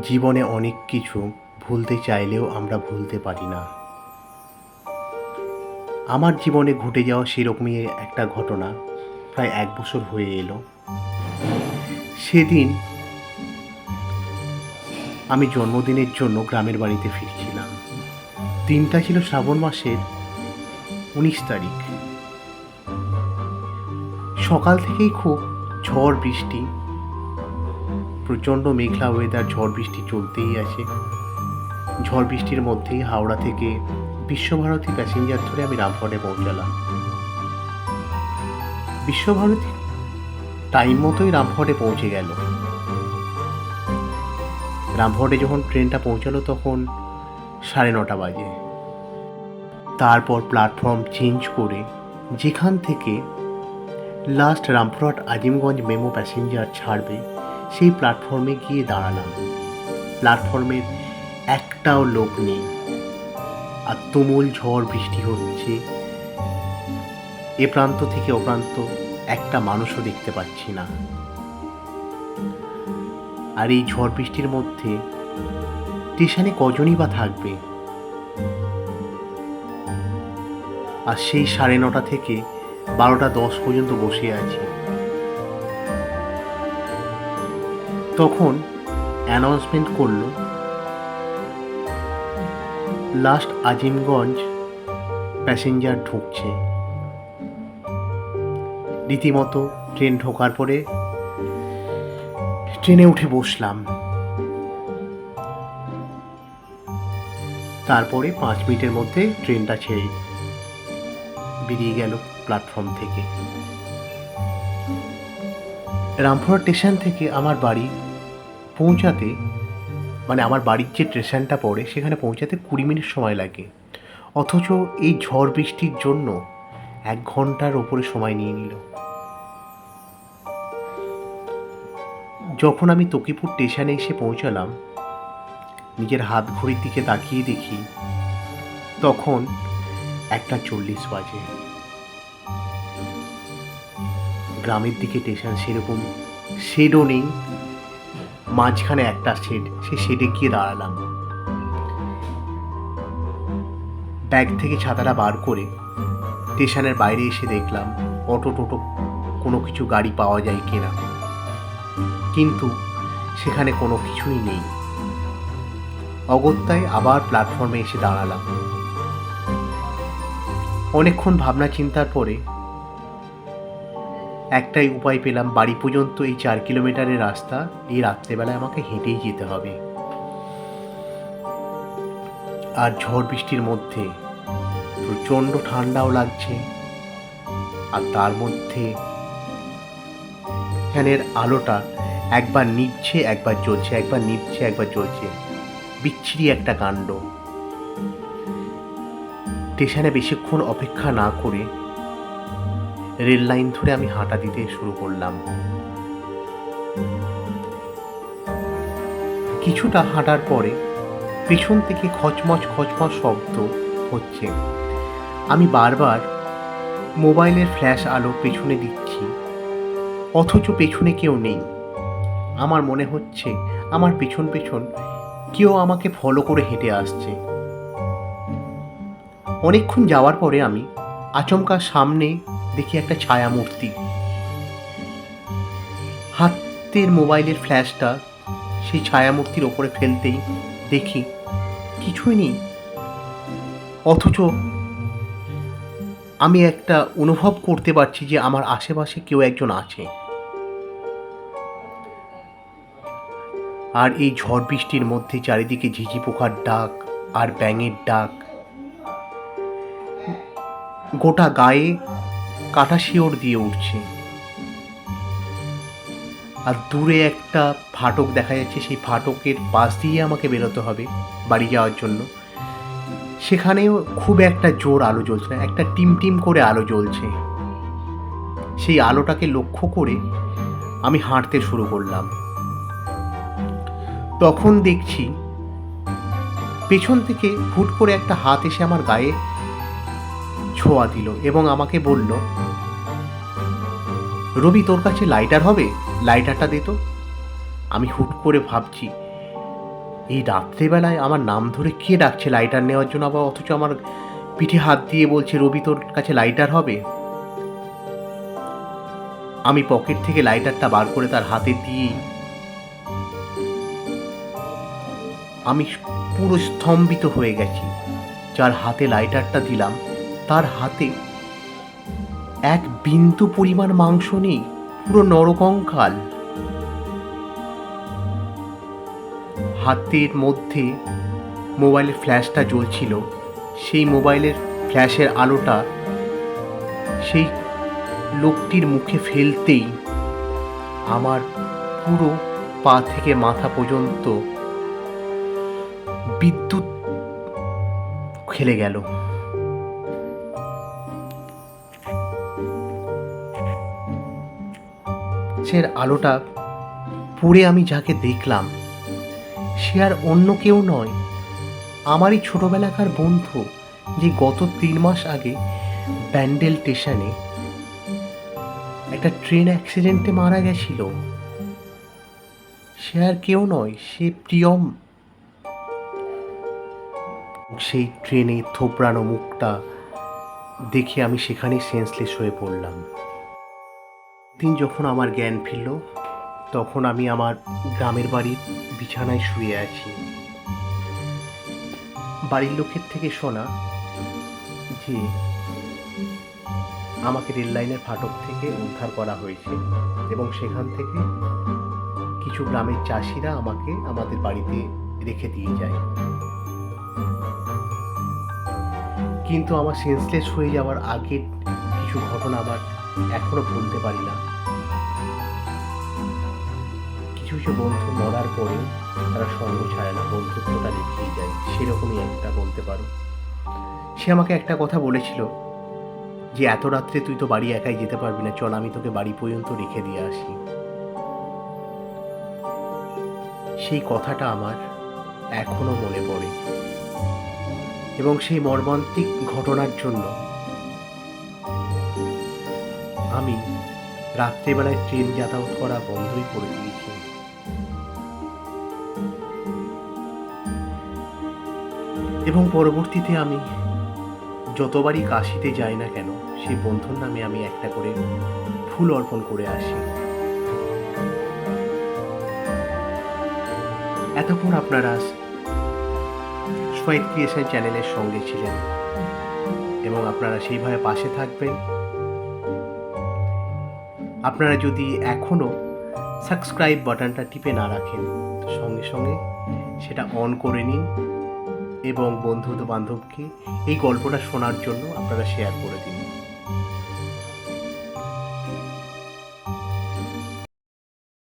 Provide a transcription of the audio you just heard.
জীবনে অনেক কিছু ভুলতে চাইলেও আমরা ভুলতে পারি না। আমার জীবনে ঘটে যাওয়া সেরকমই একটা ঘটনা প্রায় এক বছর হয়ে এলো। সেদিন আমি জন্মদিনের জন্য গ্রামের বাড়িতে ফিরছিলাম। দিনটা ছিল শ্রাবণ মাসের উনিশ তারিখ। সকাল থেকেই খুব ঝড় বৃষ্টি প্রচণ্ড মেঘলা ওয়েদার ঝড় বৃষ্টি চলতেই আছে ঝড় বৃষ্টির মধ্যেই হাওড়া থেকে বিশ্বভারতী প্যাসেঞ্জার ধরে আমি রামপুরহাটে পৌঁছালাম। বিশ্বভারতী টাইম মতোই রামপুরহাটে পৌঁছে গেল। রামপুরহাটে যখন ট্রেনটা পৌঁছালো তখন সাড়ে নটা বাজে। তারপর প্ল্যাটফর্ম চেঞ্জ করে যেখান থেকে last Rampurhat Azimganj MEMU passenger ছাড়বে সেই প্ল্যাটফর্মে গিয়ে দাঁড়ালাম। প্ল্যাটফর্মের একটাও লোক নেই। আর তুমুল ঝড় বৃষ্টি হচ্ছে। এ প্রান্ত থেকে ও প্রান্ত একটা মানুষও দেখতে পাচ্ছি না। আর এই ঝড় বৃষ্টির মধ্যে স্টেশনে কজনই বা থাকবে? আর সেই সাড়ে নটা থেকে বারোটা দশ পর্যন্ত বসে আছি। তখন অ্যানাউন্সমেন্ট করল লাস্ট আজিমগঞ্জ প্যাসেঞ্জার ঢুকছে। রীতিমতো ট্রেন ঢোকার পরে ট্রেনে উঠে বসলাম। তারপরে পাঁচ মিনিটের মধ্যে ট্রেনটা ছেড়ে বেরিয়ে গেল প্ল্যাটফর্ম থেকে। রামপুরা স্টেশন থেকে আমার বাড়ি পৌঁছাতে মানে আমার বাড়ির যে স্টেশনটা পড়ে, সেখানে পৌঁছাতে কুড়ি মিনিট সময় লাগে। অথচ এই ঝড় বৃষ্টির জন্য এক ঘণ্টার ওপরে সময় নিয়ে নিল। যখন আমি তকিপুর স্টেশনে এসে পৌঁছালাম, নিজের হাত ঘড়ির দিকে তাকিয়ে দেখি, তখন একটা চল্লিশ বাজে। গ্রামের দিকে স্টেশন সেরকম শেডও নেই। মাঝখানে একটা শেড সে শেডে গিয়ে দাঁড়ালাম। ব্যাগ থেকে ছাতাটা বার করে স্টেশনের বাইরে এসে দেখলাম অটো টোটো কোনো কিছু গাড়ি পাওয়া যায় কিনা। কিন্তু সেখানে কোনো কিছুই নেই। অগত্যায় আবার প্ল্যাটফর্মে এসে দাঁড়ালাম। অনেকক্ষণ ভাবনা চিন্তার পরে একটাই উপায় পেলাম, বাড়ি পর্যন্ত এই চার কিলোমিটারের রাস্তা। এই রাত্রেবেলায় আমাকে হেঁটেই যেতে হবে। আর ঝড় বৃষ্টির মধ্যে প্রচণ্ড ঠান্ডাও লাগছে। আর তার মধ্যে ফ্যানের আলোটা একবার নিচ্ছে একবার জ্বলছে, একবার নিচ্ছে একবার জ্বলছে। বিচ্ছিরি একটা কাণ্ড। স্টেশনে বেশিক্ষণ অপেক্ষা না করে রেল লাইন ধরে আমি হাঁটা দিতে শুরু করলাম। কিছুটা হাঁটার পরে পেছন থেকে খচমচ খচমচ শব্দ হচ্ছে। আমি বারবার মোবাইলের ফ্ল্যাশ আলো পেছনে দিচ্ছি, অথচ পেছনে কেউ নেই। আমার মনে হচ্ছে আমার পেছন পেছন কেউ আমাকে ফলো করে হেঁটে আসছে। অনেকক্ষণ যাওয়ার পরে আমি আচমকা সামনে দেখি একটা ছায়া মূর্তি হাতের মোবাইলের ফ্ল্যাশটা সেই ছায়া মূর্তির ওপরে ফেলতেই দেখি কিছুই নেই। অথচ আমি একটা অনুভব করতে পারছি যে আমার আশেপাশে কেউ একজন আছে। আর এই ঝড় বৃষ্টির মধ্যে চারিদিকে ঝিঝি পোকার ডাক আর ব্যাঙের ডাক গোটা গায়ে কাটা শিওর দিয়ে উঠছে। আর দূরে একটা ফাটক দেখা যাচ্ছে, সেই ফাটকের পাশ দিয়ে আমাকে বেরোতে হবে বাড়ি যাওয়ার জন্য। সেখানেও খুব একটা জোর আলো জ্বলছে না, একটা টিম টিম করে আলো জ্বলছে। সেই আলোটাকে লক্ষ্য করে আমি হাঁটতে শুরু করলাম। তখন দেখছি পেছন থেকে হুট করে একটা হাত এসে আমার গায়ে ছোঁয়া দিল এবং আমাকে বলল, রবি, তোর কাছে লাইটার হবে? লাইটারটা দে তো। আমি হুট করে ভাবছি, এই রাত্রেবেলায় আমার নাম ধরে কে ডাকছে লাইটার নেওয়ার জন্য? আবার অথচ আমার পিঠে হাত দিয়ে বলছে, রবি, তোর কাছে লাইটার হবে? আমি পকেট থেকে লাইটারটা বার করে তার হাতে দিয়ে আমি পুরো স্তম্ভিত হয়ে গেছি। যার হাতে লাইটারটা দিলাম তার হাতে। এক বিন্দু পরিমাণ মাংস নেই, পুরো নরকঙ্কাল। হাতের মধ্যে মোবাইলের ফ্ল্যাশটা জ্বলছিল। সেই মোবাইলের ফ্ল্যাশের আলোটা সেই লোকটির মুখে ফেলতেই আমার পুরো পা থেকে মাথা পর্যন্ত বিদ্যুৎ খেলে গেল। সে আলোটা পুড়ে আমি যাকে দেখলাম, সে আর অন্য কেউ নয়, আমারই ছোটবেলাকার বন্ধু যে গত তিন মাস আগে ব্যান্ডেল স্টেশনে একটা ট্রেন অ্যাক্সিডেন্টে মারা গেছিল। সে আর কেউ নয়, সে প্রিয়ম। সেই ট্রেনে থোপড়ানো মুখটা দেখে আমি সেখানেই সেন্সলেস হয়ে পড়লাম। দিন যখন আমার জ্ঞান ফিরল, তখন আমি আমার গ্রামের বাড়ির বিছানায় শুয়ে আছি। বাড়ির লোকের থেকে শোনা যে আমাকে রেল লাইনের ফাটক থেকে উদ্ধার করা হয়েছে এবং সেখান থেকে কিছু গ্রামের চাষিরা আমাকে আমাদের বাড়িতে রেখে দিয়ে যায়। কিন্তু আমার সেন্সলেস হয়ে যাওয়ার আগের কিছু ঘটনা আমার এখনও ভুলতে পারি না। কিছু কিছু বন্ধু মরার পরে তারা সঙ্গ ছাড়ে না বন্ধুত্বটা রেখেই যায়, সেরকমই একটা বলতে পারো। সে আমাকে একটা কথা বলেছিল যে, এত রাত্রে তুই তো বাড়ি একাই যেতে পারবি না, চল আমি তোকে বাড়ি পর্যন্ত রেখে দিয়ে আসি। সেই কথাটা আমার এখনও মনে পড়ে। এবং সেই মর্মান্তিক ঘটনার জন্য আমি রাত্রেবেলায় ট্রেন যাতায়াত করা বন্ধই করে দিয়েছি। এবং পরবর্তীতে আমি যতবারই কাশিতে যাই না কেন, সেই বন্ধুর নামে আমি একটা করে ফুল অর্পণ করে আসি। এতক্ষণ আপনারা সোয়াইট ক্রিয়েশন চ্যানেলের সঙ্গে ছিলেন এবং আপনারা সেইভাবে পাশে থাকবেন। আপনারা যদি এখনও সাবস্ক্রাইব বাটনটা টিপে না রাখেন, সঙ্গে সঙ্গে সেটা অন করে নিন এবং বন্ধু বান্ধবকে এই গল্পটা শোনার জন্য আপনারা শেয়ার করে দিন।